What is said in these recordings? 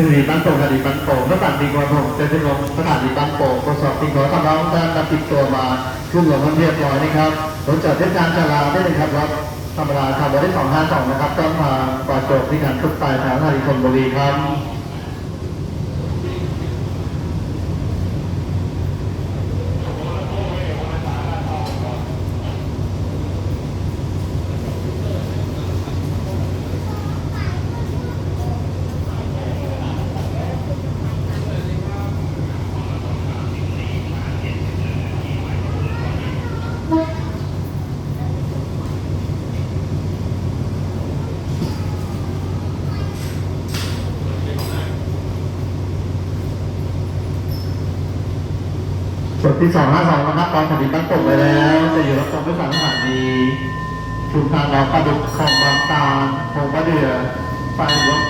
สิริบ้านโป่งสถานีบ้านโป่งรถบัสดีกว่าผมเจริญลงสถานีบ้านโป่งตรวจสอบสิ่งของคำร้องด้านนำติดตัวมาขึ้นลงมันเรียบร้อยนะครับรถจอดเทศกาลจราได้เลยครับรถธรรมดาขับรถได้สองห้าสองนะครับ ก็มาปล่อยจบที่การขึ้นไปทางสถานีชนบุรีครับ ส่วนที่สองห้าสองนะครับตอนสถิตั้งตกไปแล้ว จะอยู่รับชมได้วยสารสถานีชุมทางเราประดุกของบางตาลโพงมะเดือไปรถ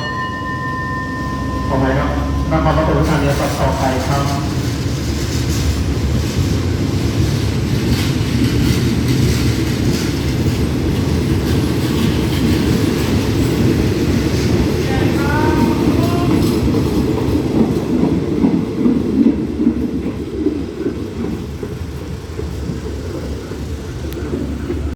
ขอไปครับนครปฐมธานีสัตว์ต่อไปครับ